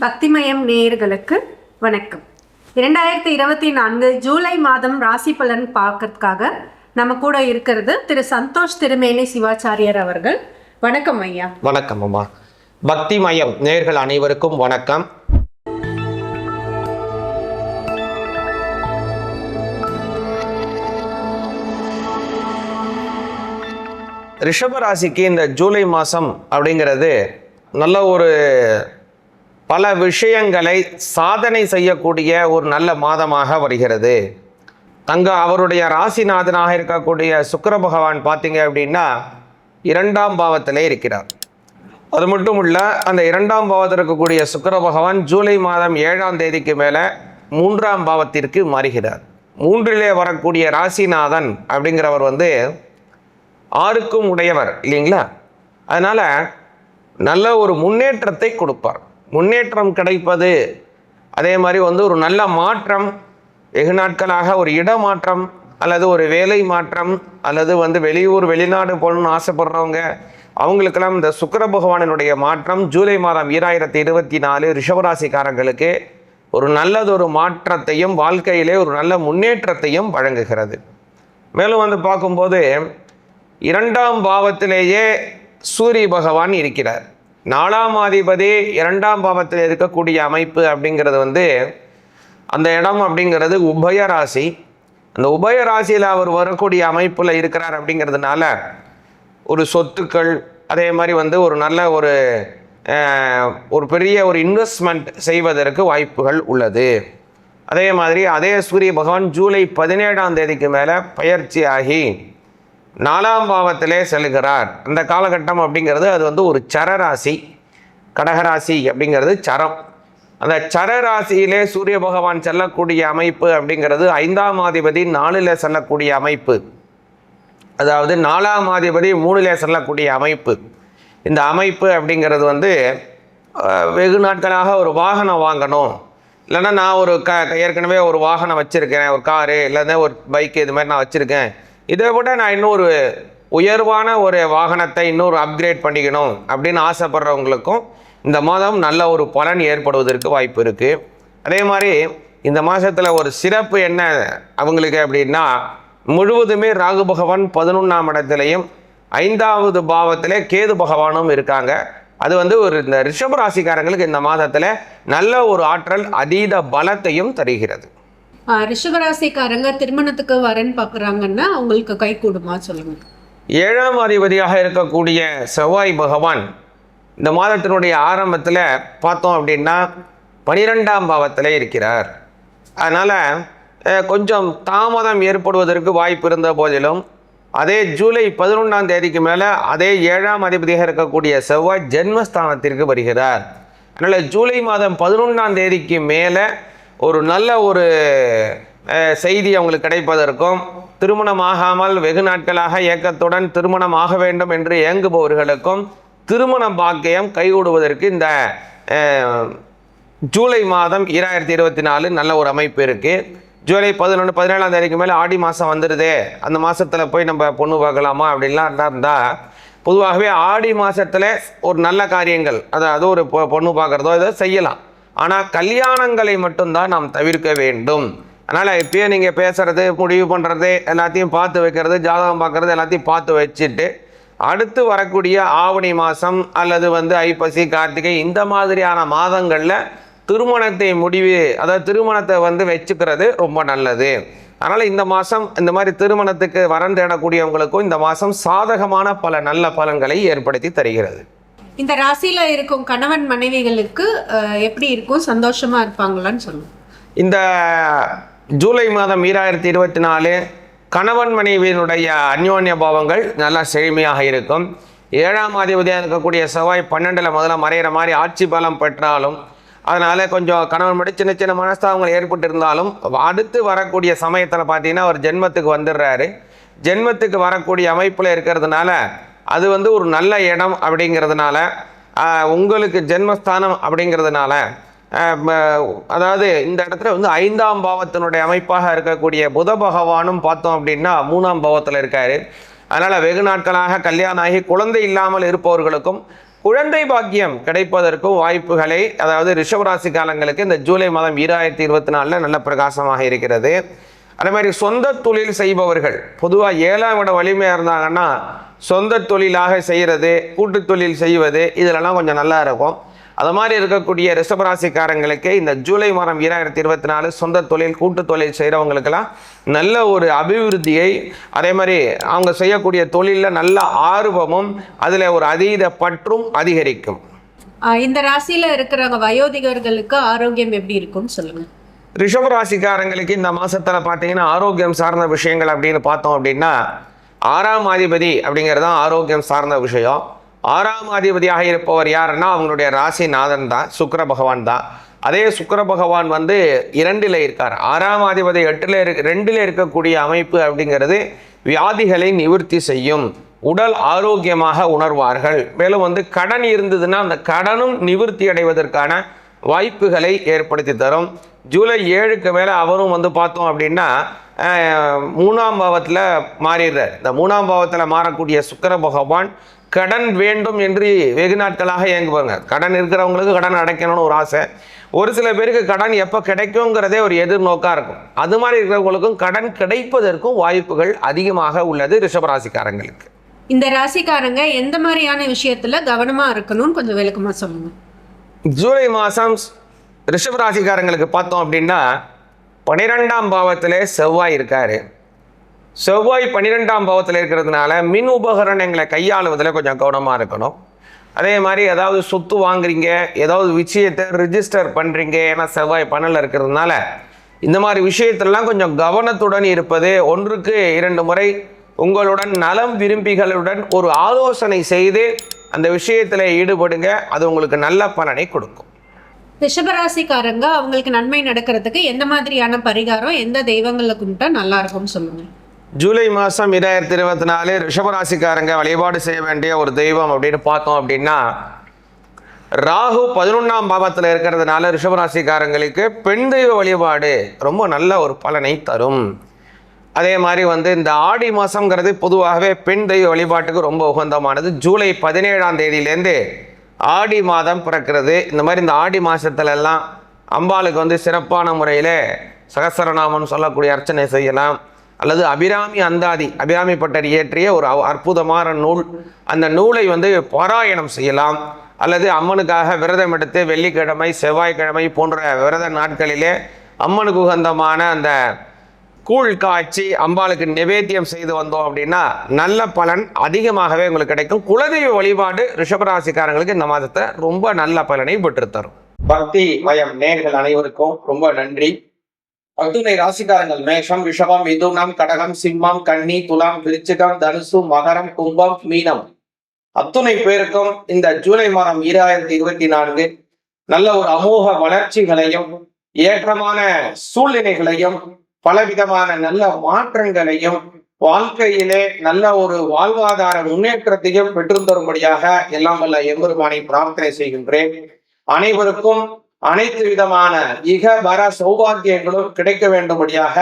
பக்திமயம் நேயர்களுக்கு வணக்கம். இரண்டாயிரத்தி இருபத்தி நான்கு ஜூலை மாதம் ராசி பலன் பார்க்கறதுக்காக நம்ம கூட இருக்கிறது திரு சந்தோஷ் திருமேனி சிவாச்சாரியர் அவர்கள். வணக்கம் ஐயா. வணக்கம் அம்மா. பக்தி மயம் நேர்கள் அனைவருக்கும் வணக்கம். ரிஷபராசிக்கு இந்த ஜூலை மாதம் அப்படிங்கிறது நல்ல ஒரு பல விஷயங்களை சாதனை செய்யக்கூடிய ஒரு நல்ல மாதமாக வருகிறது. தங்க அவருடைய ராசிநாதனாக இருக்கக்கூடிய சுக்கர பகவான் பார்த்தீங்க அப்படின்னா இரண்டாம் பாவத்திலே இருக்கிறார். அது மட்டும் இல்ல அந்த இரண்டாம் பாவத்தில் இருக்கக்கூடிய சுக்கர பகவான் ஜூலை மாதம் ஏழாம் தேதிக்கு மேலே மூன்றாம் பாவத்திற்கு மாறுகிறார். மூன்றிலே வரக்கூடிய ராசிநாதன் அப்படிங்கிறவர் வந்து ஆறுக்கும் உடையவர் இல்லைங்களா? அதனால் நல்ல ஒரு முன்னேற்றத்தை கொடுப்பார். முன்னேற்றம் கிடைப்பது. அதே மாதிரி வந்து ஒரு நல்ல மாற்றம் வெகு நாட்களாக ஒரு இடமாற்றம் அல்லது ஒரு வேலை மாற்றம் அல்லது வந்து வெளியூர் வெளிநாடு போகணும்னு ஆசைப்படுறவங்க அவங்களுக்கெல்லாம் இந்த சுக்கர பகவானினுடைய மாற்றம் ஜூலை மாதம் ஈராயிரத்தி இருபத்தி நாலு ரிஷபராசிக்காரங்களுக்கு ஒரு நல்லதொரு மாற்றத்தையும் வாழ்க்கையிலே ஒரு நல்ல முன்னேற்றத்தையும் வழங்குகிறது. மேலும் வந்து பார்க்கும்போது இரண்டாம் பாவத்திலேயே சூரிய பகவான் இருக்கிறார். நாலாம் அதிபதி இரண்டாம் பாவத்தில் இருக்கக்கூடிய அமைப்பு அப்படிங்கிறது வந்து அந்த இடம் அப்படிங்கிறது உபய ராசி. அந்த உபய ராசியில் அவர் வரக்கூடிய அமைப்பில் இருக்கிறார் அப்படிங்கிறதுனால ஒரு சொத்துக்கள் அதே மாதிரி வந்து ஒரு நல்ல ஒரு ஒரு பெரிய ஒரு இன்வெஸ்ட்மெண்ட் செய்வதற்கு வாய்ப்புகள் உள்ளது. அதே மாதிரி அதே சூரிய பகவான் ஜூலை பதினேழாம் தேதிக்கு மேலே பயிற்சி ஆகி நாலாம் பாவத்திலே செல்கிறார். அந்த காலகட்டம் அப்படிங்கிறது அது வந்து ஒரு சரராசி கடகராசி அப்படிங்கிறது சரம். அந்த சரராசியிலே சூரிய பகவான் செல்லக்கூடிய அமைப்பு அப்படிங்கிறது ஐந்தாம் அதிபதி நாலில் செல்லக்கூடிய அமைப்பு. அதாவது நாலாம் அதிபதி மூணிலே செல்லக்கூடிய அமைப்பு. இந்த அமைப்பு அப்படிங்கிறது வந்து வெகு நாட்களாக ஒரு வாகனம் வாங்கணும். இல்லைன்னா நான் ஒரு க ஏற்கனவே ஒரு வாகனம் வச்சுருக்கேன் ஒரு காரு இல்லைன்னா ஒரு பைக்கு இது மாதிரி நான் வச்சுருக்கேன். இதை விட நான் இன்னொரு உயர்வான ஒரு வாகனத்தை இன்னொரு அப்கிரேட் பண்ணிக்கணும் அப்படின்னு ஆசைப்படுறவங்களுக்கும் இந்த மாதம் நல்ல ஒரு பலன் ஏற்படுவதற்கு வாய்ப்பு இருக்குது அதே மாதிரி இந்த மாதத்தில் ஒரு சிறப்பு என்ன அவங்களுக்கு அப்படின்னா முழுவதுமே ராகு பகவான் பதினொன்றாம் இடத்துலையும் ஐந்தாவது பாவத்திலே கேது பகவானும் இருக்காங்க. அது வந்து ஒரு இந்த ரிஷப ராசிக்காரங்களுக்கு இந்த மாதத்தில் நல்ல ஒரு ஆற்றல் அதீத பலத்தையும் தருகிறது. ரிஷபராசிக்காரங்க திருமணத்துக்கு வரேன்னு பார்க்குறாங்கன்னா அவங்களுக்கு கை கூடுமா சொல்லுங்க. ஏழாம் அதிபதியாக இருக்கக்கூடிய செவ்வாய் பகவான் இந்த மாதத்தினுடைய ஆரம்பத்தில் பார்த்தோம் அப்படின்னா பனிரெண்டாம் பாவத்தில் இருக்கிறார். அதனால் கொஞ்சம் தாமதம் ஏற்படுவதற்கு வாய்ப்பு இருந்த போதிலும் அதே ஜூலை பதினொன்றாம் தேதிக்கு மேலே அதே ஏழாம் அதிபதியாக இருக்கக்கூடிய செவ்வாய் ஜென்மஸ்தானத்திற்கு வருகிறார். அதனால் ஜூலை மாதம் பதினொன்றாம் தேதிக்கு மேலே ஒரு நல்ல ஒரு செய்தி அவங்களுக்கு கிடைப்பதற்கும் திருமணமாகாமல் வெகு நாட்களாக ஏக்கத்துடன் திருமணம் ஆக வேண்டும் என்று இயங்குபவர்களுக்கும் திருமண பாக்கியம் கைகூடுவதற்கு இந்த ஜூலை மாதம் ஈராயிரத்தி இருபத்தி நாலு நல்ல ஒரு அமைப்பு இருக்குது ஜூலை பதினொன்று பதினேழாம் தேதிக்கு மேலே ஆடி மாதம் வந்துடுதே அந்த மாதத்தில் போய் நம்ம பொண்ணு பார்க்கலாமா அப்படின்லாம் இருந்தால் பொதுவாகவே ஆடி மாதத்தில் ஒரு நல்ல காரியங்கள் அதாவது ஒரு பொ- பொண்ணு பார்க்குறதோ ஏதோ செய்யலாம். ஆனால் கல்யாணங்களை மட்டும்தான் நாம் தவிர்க்க வேண்டும். அதனால் இப்பயே நீங்கள் பேசுகிறது முடிவு பண்ணுறது எல்லாத்தையும் பார்த்து வைக்கிறது ஜாதகம் பார்க்குறது எல்லாத்தையும் பார்த்து வச்சுட்டு அடுத்து வரக்கூடிய ஆவணி மாதம் அல்லது வந்து ஐப்பசி கார்த்திகை இந்த மாதிரியான மாதங்களில் திருமணத்தை முடிவு அதாவது திருமணத்தை வந்து வச்சுக்கிறது ரொம்ப நல்லது. அதனால் இந்த மாதம் இந்த மாதிரி திருமணத்துக்கு வரன் தேடக்கூடியவங்களுக்கும் இந்த மாதம் சாதகமான பல நல்ல பலன்களை ஏற்படுத்தி தருகிறது. இந்த ராசியில் இருக்கும் கணவன் மனைவிகளுக்கு எப்படி இருக்கும்? சந்தோஷமா இருப்பாங்களான்னு சொல்லுவோம் இந்த ஜூலை மாதம் ஈராயிரத்தி இருபத்தி நாலு கணவன் மனைவியினுடைய அந்யோன்ய பாவங்கள் நல்லா செழுமையாக இருக்கும். ஏழாம் அதிபதியாக இருக்கக்கூடிய செவ்வாய் பன்னெண்டில் முதல்ல மறையிற மாதிரி ஆட்சி பலம் பெற்றாலும் அதனால் கொஞ்சம் கணவன் மட்டும் சின்ன சின்ன மனஸ்தாபங்கள் ஏற்பட்டிருந்தாலும் அடுத்து வரக்கூடிய சமயத்தில் பார்த்தீங்கன்னா அவர் ஜென்மத்துக்கு வந்துடுறாரு. ஜென்மத்துக்கு வரக்கூடிய அமைப்பில் இருக்கிறதுனால அது வந்து ஒரு நல்ல இடம் அப்படிங்கிறதுனால உங்களுக்கு ஜென்மஸ்தானம் அப்படிங்கிறதுனால அதாவது இந்த இடத்துல வந்து ஐந்தாம் பாவத்தினுடைய அமைப்பாக இருக்கக்கூடிய புத பகவானும் பார்த்தோம் அப்படின்னா மூணாம் பாவத்தில் இருக்காரு. அதனால் வெகு நாட்களாக கல்யாணம் ஆகி குழந்தை இல்லாமல் இருப்பவர்களுக்கும் குழந்தை பாக்கியம் கிடைப்பதற்கும் வாய்ப்புகளை அதாவது ரிஷபராசி காலங்களுக்கு இந்த ஜூலை மாதம் ஈராயிரத்தி இருபத்தி நாலில் நல்ல பிரகாசமாக இருக்கிறது. அதே மாதிரி சொந்த தொழில் செய்பவர்கள் பொதுவாக ஏழாம் விட வலிமையாக இருந்தாங்கன்னா சொந்த தொழிலாக செய்கிறது கூட்டு தொழில் செய்வது இதிலெல்லாம் கொஞ்சம் நல்லா இருக்கும். அது மாதிரி இருக்கக்கூடிய ரிஷபராசிக்காரங்களுக்கு இந்த ஜூலை மாதம் ஈராயிரத்தி இருபத்தி நாலு சொந்த தொழில் கூட்டு தொழில் செய்கிறவங்களுக்கெல்லாம் நல்ல ஒரு அபிவிருத்தியை அதே மாதிரி அவங்க செய்யக்கூடிய தொழிலில் நல்ல ஆர்வமும் அதில் ஒரு அதீத பற்றும் அதிகரிக்கும். இந்த ராசியில இருக்கிறவங்க வயோதிகர்களுக்கு ஆரோக்கியம் எப்படி இருக்கும்னு சொல்லுங்க. ரிஷப ராசிக்காரங்களுக்கு இந்த மாசத்துல பார்த்தீங்கன்னா ஆரோக்கியம் சார்ந்த விஷயங்கள் அப்படின்னு பார்த்தோம் அப்படின்னா ஆறாம் அதிபதி அப்படிங்கிறது தான் ஆரோக்கியம் சார்ந்த விஷயம். ஆறாம் அதிபதியாக இருப்பவர் யாருன்னா அவங்களுடைய ராசிநாதன் தான் சுக்கர பகவான் தான். அதே சுக்கர பகவான் வந்து இரண்டில் இருக்கார். ஆறாம் அதிபதி எட்டில் இரு ரெண்டில் இருக்கக்கூடிய அமைப்பு அப்படிங்கிறது வியாதிகளை நிவர்த்தி செய்யும். உடல் ஆரோக்கியமாக உணர்வார்கள். மேலும் வந்து கடன் இருந்ததுன்னா அந்த கடனும் நிவர்த்தி அடைவதற்கான வாய்ப்புகளை ஏற்படுத்தி தரும். ஜூலை ஏழுக்கு மேலே அவரும் வந்து பார்த்தோம் அப்படின்னா மூணாம் பாவத்தில் மாறிடுறார். இந்த மூணாம் பாவத்தில் மாறக்கூடிய சுக்கிர பகவான் கடன் வேண்டும் என்று வெகு நாட்களாக இயங்குவாங்க. கடன் இருக்கிறவங்களுக்கு கடன் அடைக்கணும்னு ஒரு ஆசை. ஒரு சில பேருக்கு கடன் எப்போ கிடைக்குங்கிறதே ஒரு எதிர்நோக்காக இருக்கும். அது மாதிரி இருக்கிறவங்களுக்கும் கடன் கிடைப்பதற்கும் வாய்ப்புகள் அதிகமாக உள்ளது ரிஷபராசிக்காரங்களுக்கு. இந்த ராசிக்காரங்க எந்த மாதிரியான விஷயத்துல கவனமா இருக்கணும்னு கொஞ்சம் விளக்கமா சொல்லுங்க. ஜூலை மாதம் ரிஷபராசிக்காரங்களுக்கு பார்த்தோம் அப்படின்னா பன்னிரெண்டாம் பாவத்தில் செவ்வாய் இருக்கார். செவ்வாய் பன்னிரெண்டாம் பாவத்தில் இருக்கிறதுனால மின் உபகரணங்களை கையாளுவதில் கொஞ்சம் கவனமாக இருக்கணும். அதே மாதிரி ஏதாவது சொத்து வாங்குறீங்க ஏதாவது விஷயத்தை ரிஜிஸ்டர் பண்ணுறீங்க ஏன்னா செவ்வாய் பன்னல் இருக்கிறதுனால இந்த மாதிரி விஷயத்திலலாம் கொஞ்சம் கவனத்துடன் இருப்பது ஒன்றுக்கு இரண்டு முறை உங்களுடன் நலம் விரும்பிகளுடன் ஒரு ஆலோசனை செய்து அந்த விஷயத்தில் ஈடுபடுங்க அது உங்களுக்கு நல்ல பலனை கொடுக்கும். ரிஷபராசிக்காரங்க அவங்களுக்கு நன்மை நடக்கிறதுக்கு எந்த மாதிரியான பரிகாரம் எந்த தெய்வங்களை கும்பிட்டா நல்லா இருக்கும்னு சொல்லுங்க. ஜூலை மாதம் இரண்டாயிரத்தி இருபத்தி நாலு ரிஷபராசிக்காரங்க வழிபாடு செய்ய வேண்டிய ஒரு தெய்வம் அப்படின்னு பார்த்தோம் அப்படின்னா ராகு பதினொன்றாம் பாவத்தில் இருக்கிறதுனால ரிஷபராசிக்காரங்களுக்கு பெண் தெய்வ வழிபாடு ரொம்ப நல்ல ஒரு பலனை தரும். அதே மாதிரி வந்து இந்த ஆடி மாதங்கிறது பொதுவாகவே பெண் தெய்வ வழிபாட்டுக்கு ரொம்ப உகந்தமானது. ஜூலை பதினேழாம் தேதியிலேருந்து ஆடி மாதம் பிறக்கிறது. இந்த மாதிரி இந்த ஆடி மாதத்துலலாம் அம்பாளுக்கு வந்து சிறப்பான முறையில் சகசரநாமம் சொல்லக்கூடிய அர்ச்சனை செய்யலாம். அல்லது அபிராமி அந்தாதி அபிராமி பட்டர் இயற்றிய ஒரு அற்புதமான நூல். அந்த நூலை வந்து பாராயணம் செய்யலாம். அல்லது அம்மனுக்காக விரதம் எடுத்து வெள்ளிக்கிழமை செவ்வாய்க்கிழமை போன்ற விரத நாட்களிலே அம்மனுக்கு உகந்தமான அந்த கூழ் காய்ச்சி அம்பாளுக்கு நிவேத்தியம் செய்து வந்தோம் அப்படின்னா நல்ல பலன் அதிகமாகவே உங்களுக்கு கிடைக்கும். குலதெய்வ வழிபாடு ரிஷபராசிக்காரங்களுக்கு இந்த மாதத்தை ரொம்ப நல்ல பலனை பெற்றுத்தரும். பக்தி மயம் நேர்கள் அனைவருக்கும் ரொம்ப நன்றி. அத்துணை ராசிக்காரங்கள் மேஷம் ரிஷபம் மிதுனம் கடகம் சிம்மம் கன்னி துலாம் விருச்சிகம் தனுசு மகரம் கும்பம் மீனம். அத்துணை பேருக்கும் இந்த ஜூலை மாதம் ஈராயிரத்தி இருபத்தி நான்கு நல்ல ஒரு அமோக வளர்ச்சிகளையும் ஏற்றமான சூழ்நிலைகளையும் பலவிதமான நல்ல மாற்றங்களையும் வாழ்க்கையிலே நல்ல ஒரு வாழ்வாதார முன்னேற்றத்தையும் பெற்றுத்தரும்படியாக எல்லாம் வல்ல எம்பெருமானை பிரார்த்தனை செய்கின்றேன். அனைவருக்கும் அனைத்து விதமான இக வர சௌபாக்கியங்களும் கிடைக்க வேண்டும்படியாக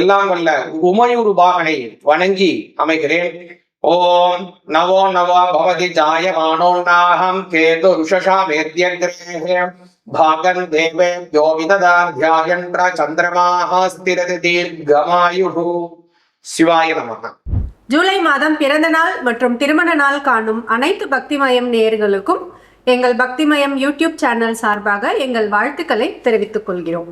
எல்லாம் வல்ல உமையூர் பாகனை வணங்கி அமைகிறேன். ஓம் நவோ நவோ பவதி ஜாயமானோன்னாகம் கேது ருஷஷா வேத்யங்கிரே भागं देवेभ्यो विददाध्यायन्त्र चन्द्रमाः स्थिरति दीर्घमायुः சிவாய நமக ஜூலை மாதம் பிறந்த நாள் மற்றும் திருமண நாள் காணும் அனைத்து பக்திமயம் நேயர்களுக்கும் எங்கள் பக்திமயம் யூடியூப் சேனல் சார்பாக எங்கள் வாழ்த்துக்களை தெரிவித்துக் கொள்கிறோம்